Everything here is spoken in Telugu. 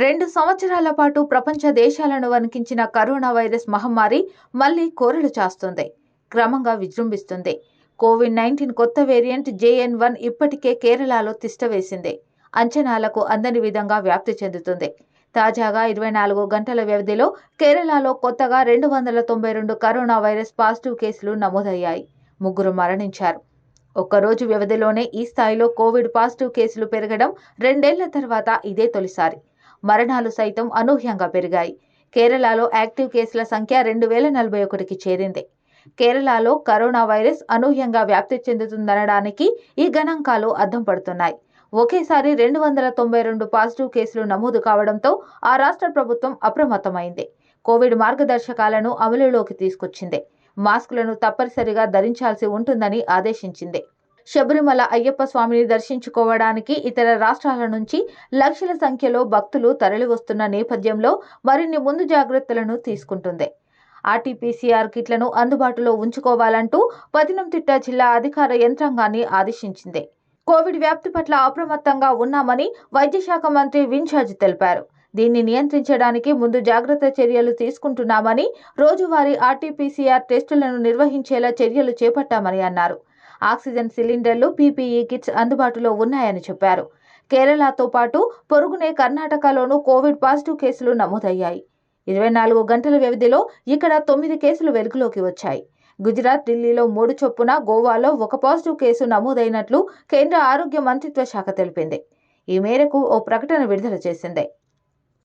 రెండు సంవత్సరాల పాటు ప్రపంచ దేశాలను వణికించిన కరోనా వైరస్ మహమ్మారి మళ్ళీ కోరలు చాస్తుంది. క్రమంగా విజృంభిస్తుంది. కోవిడ్ నైన్టీన్ కొత్త వేరియంట్ జేఎన్ వన్ ఇప్పటికే కేరళలో తిష్టవేసింది అంచనాలకు అందని విధంగా వ్యాప్తి చెందుతుంది. తాజాగా ఇరవై నాలుగు గంటల వ్యవధిలో కేరళలో కొత్తగా రెండు వందల తొంభై రెండు కరోనా వైరస్ పాజిటివ్ కేసులు నమోదయ్యాయి. ముగ్గురు మరణించారు. ఒక్కరోజు వ్యవధిలోనే ఈ స్థాయిలో కోవిడ్ పాజిటివ్ కేసులు పెరగడం రెండేళ్ళ తర్వాత ఇదే తొలిసారి. మరణాలు సైతం అనూహ్యంగా పెరిగాయి. కేరళలో యాక్టివ్ కేసుల సంఖ్య రెండు వేల నలభై ఒకటికి చేరింది. కేరళలో కరోనా వైరస్ అనూహ్యంగా వ్యాప్తి చెందుతుందనడానికి ఈ గణాంకాలు అద్దం పడుతున్నాయి. ఒకేసారి రెండు వందల తొంభై రెండు పాజిటివ్ కేసులు నమోదు కావడంతో ఆ రాష్ట్ర ప్రభుత్వం అప్రమత్తమైంది. కోవిడ్ మార్గదర్శకాలను అమలులోకి తీసుకొచ్చింది. మాస్కులను తప్పనిసరిగా ధరించాల్సి ఉంటుందని ఆదేశించింది. శబరిమల అయ్యప్ప స్వామిని దర్శించుకోవడానికి ఇతర రాష్ట్రాల నుంచి లక్షల సంఖ్యలో భక్తులు తరలివస్తున్న నేపథ్యంలో మరిన్ని ముందు జాగ్రత్తలను తీసుకుంటుంది. ఆర్టీపీసీఆర్ కిట్లను అందుబాటులో ఉంచుకోవాలంటూ పతినంతిట్ట జిల్లా అధికార యంత్రాంగాన్ని ఆదేశించింది. కోవిడ్ వ్యాప్తి పట్ల అప్రమత్తంగా ఉన్నామని వైద్య శాఖ మంత్రి విన్ఛార్జ్ తెలిపారు. దీన్ని నియంత్రించడానికి ముందు జాగ్రత్త చర్యలు తీసుకుంటున్నామని రోజువారీ ఆర్టీపీసీఆర్ టెస్టులను నిర్వహించేలా చర్యలు చేపట్టామని అన్నారు. ఆక్సిజన్ సిలిండర్లు పీపీఈ కిట్స్ అందుబాటులో ఉన్నాయని చెప్పారు. కేరళతో పాటు పొరుగునే కర్ణాటకలోనూ కోవిడ్ పాజిటివ్ కేసులు నమోదయ్యాయి. ఇరవై నాలుగు గంటల వ్యవధిలో ఇక్కడ తొమ్మిది కేసులు వెలుగులోకి వచ్చాయి. గుజరాత్ ఢిల్లీలో మూడు చొప్పున గోవాలో ఒక పాజిటివ్ కేసు నమోదైనట్లు కేంద్ర ఆరోగ్య మంత్రిత్వ శాఖ తెలిపింది. ఈ మేరకు ఓ ప్రకటన విడుదల చేసింది.